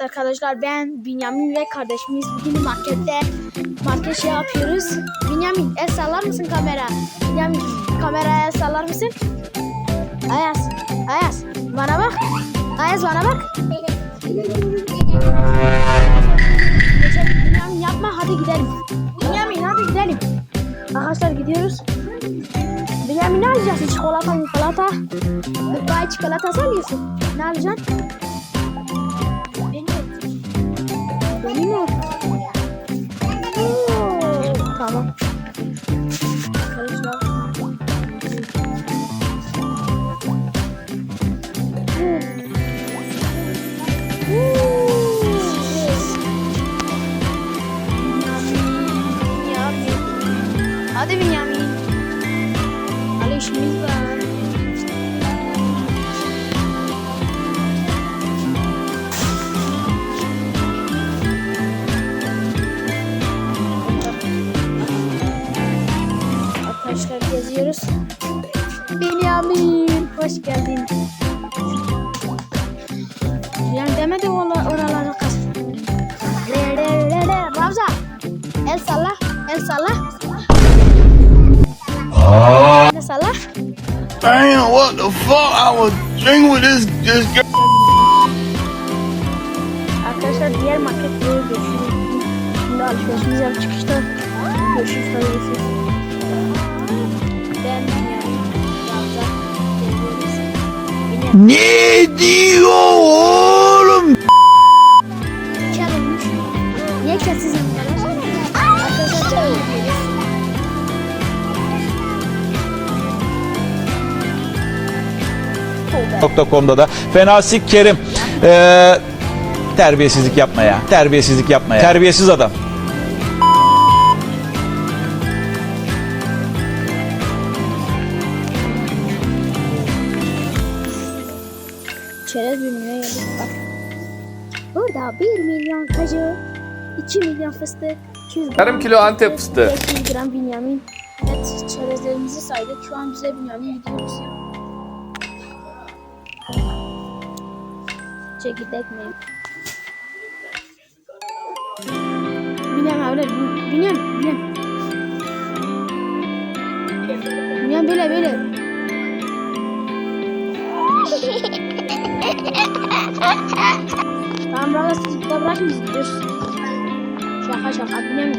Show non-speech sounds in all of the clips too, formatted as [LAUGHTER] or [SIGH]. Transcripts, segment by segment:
Arkadaşlar ben Binyamin ve kardeşimiz bugün markette market şey yapıyoruz. Binyamin el sallar mısın kamera? Binyamin kameraya el sallar mısın? Ayaz, Ayaz bana bak. Ayaz bana bak. Binyamin yapma hadi gidelim. Binyamin hadi gidelim. Arkadaşlar gidiyoruz. Binyamin ne alacaksın? Çikolata mı? Çikolata. Dubai çikolatası alıyorsun. Ne alacaksın? Benim mi? Oo, Tamam. Hadi Binyamin. Hadi işimiz var. Arkadaşlar geziyoruz. Benyamin hoş geldin. Yani demedi ola oralara kas. Le le le le Ramza. El salla, el salla. El salla. Damn, what the fuck? I was drinking with this this girl. Arkadaşlar diğer markette görüşürüz. Şimdi alışverişimizi yapıp çıkışta görüşürüz. Görüşürüz. Ne diyor oğlum? .com'da da Fenasik Kerim Ee, terbiyesizlik yapma ya. Terbiyesizlik yapma ya. Terbiyesiz adam. Bölümüne geldik bak. Burada 1 milyon kaju, 2 milyon fıstık, 200 gram, Yarım kilo Antep fıstığı. 500 gram binyamin. Evet çerezlerimizi saydık. Şu an bize binyamin gidiyoruz. Çekirdek mi? Binyamin öyle, binyamin, binyamin. Binyamin böyle böyle. [LAUGHS] Tamam bırak siz de bırakın biz gidiyoruz. Şaka şaka binyamin.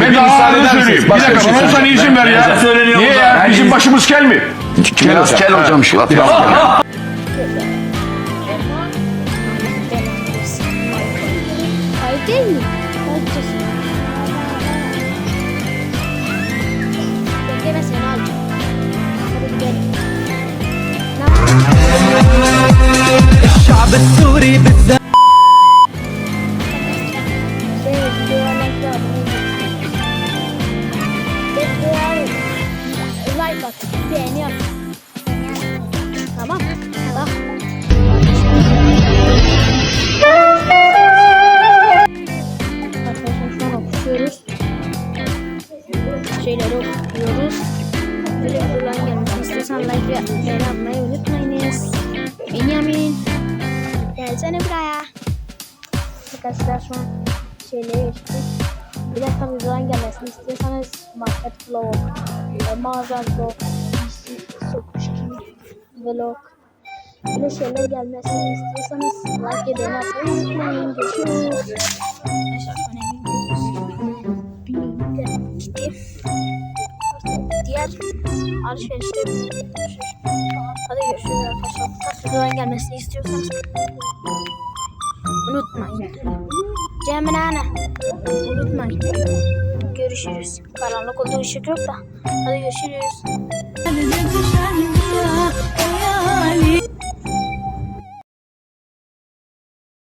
Ben de ağzını söyleyeyim. Bir dakika bana olsan izin ver ya. Niye ya? Bizim başımız kel mi? Biraz kel hocam şu. Biraz Hayır Ding. Perché questo è un altro. Ich habe Zuri bis Okuyoruz. Böyle videoların gelmesini istiyorsan like ve beğeni atmayı unutmayınız. Benjamin. Gelsene buraya. Arkadaşlar şu an şeyleri geçtik. Bir dakika videoların gelmesini istiyorsanız market vlog, mağaza vlog, sokuş vlog. Böyle şeyler gelmesini istiyorsanız like ve beğeni. Görüşürüz. Alışverişte. Hadi görüşürüz arkadaşlar. Videoların gelmesini istiyorsanız unutmayın. Cemile unutmayın. Görüşürüz. Karanlık olduğu ışık yok da. Hadi görüşürüz.